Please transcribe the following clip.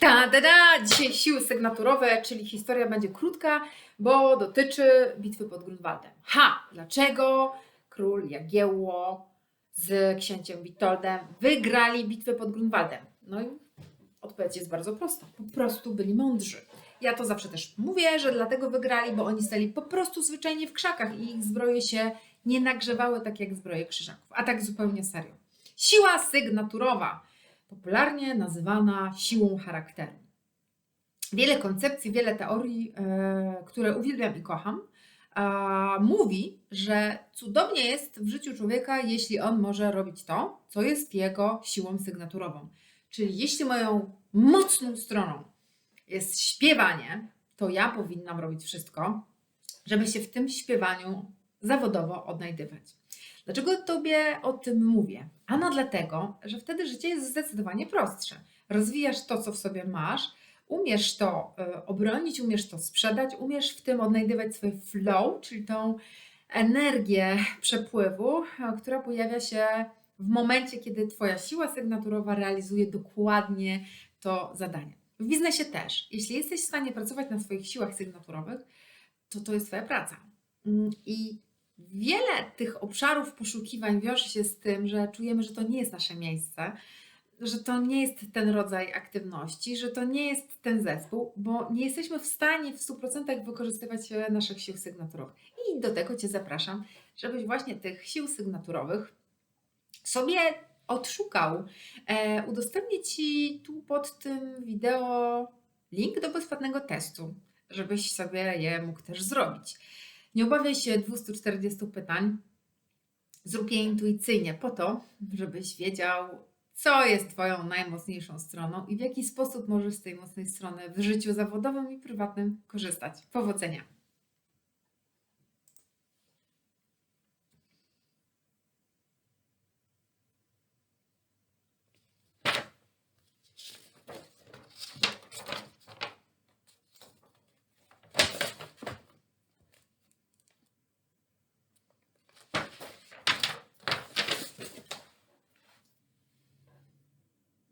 Ta, da, da! Dzisiaj siły sygnaturowe, czyli historia będzie krótka, bo dotyczy bitwy pod Grunwaldem. Ha! Dlaczego król Jagiełło z księciem Witoldem wygrali bitwę pod Grunwaldem? No i odpowiedź jest bardzo prosta. Po prostu byli mądrzy. Ja to zawsze też mówię, że dlatego wygrali, bo oni stali po prostu zwyczajnie w krzakach i ich zbroje się nie nagrzewały tak jak zbroje krzyżaków. A tak zupełnie serio. Siła sygnaturowa popularnie nazywana siłą charakteru. Wiele koncepcji, wiele teorii, e, które uwielbiam i kocham, mówi, że cudownie jest w życiu człowieka, jeśli on może robić to, co jest jego siłą sygnaturową. Czyli jeśli moją mocną stroną jest śpiewanie, to ja powinnam robić wszystko, żeby się w tym śpiewaniu zawodowo odnajdywać. Dlaczego Tobie o tym mówię? Ano dlatego, że wtedy życie jest zdecydowanie prostsze. Rozwijasz to, co w sobie masz, umiesz to e, obronić, umiesz to sprzedać, umiesz w tym odnajdywać swój flow, czyli tą energię przepływu, e, która pojawia się w momencie, kiedy Twoja siła sygnaturowa realizuje dokładnie to zadanie. W biznesie też. Jeśli jesteś w stanie pracować na swoich siłach sygnaturowych, to to jest Twoja praca. Mm, I wiele tych obszarów poszukiwań wiąże się z tym, że czujemy, że to nie jest nasze miejsce, że to nie jest ten rodzaj aktywności, że to nie jest ten zespół, bo nie jesteśmy w stanie w 100% wykorzystywać e, naszych sił sygnaturowych. I do tego Cię zapraszam, żebyś właśnie tych sił sygnaturowych sobie odszukał. E, udostępnię Ci tu pod tym wideo link do bezpłatnego testu, żebyś sobie je mógł też zrobić. Nie obawiaj się 240 pytań. Zrób je intuicyjnie po to, żebyś wiedział, co jest Twoją najmocniejszą stroną i w jaki sposób możesz z tej mocnej strony w życiu zawodowym i prywatnym korzystać. Powodzenia!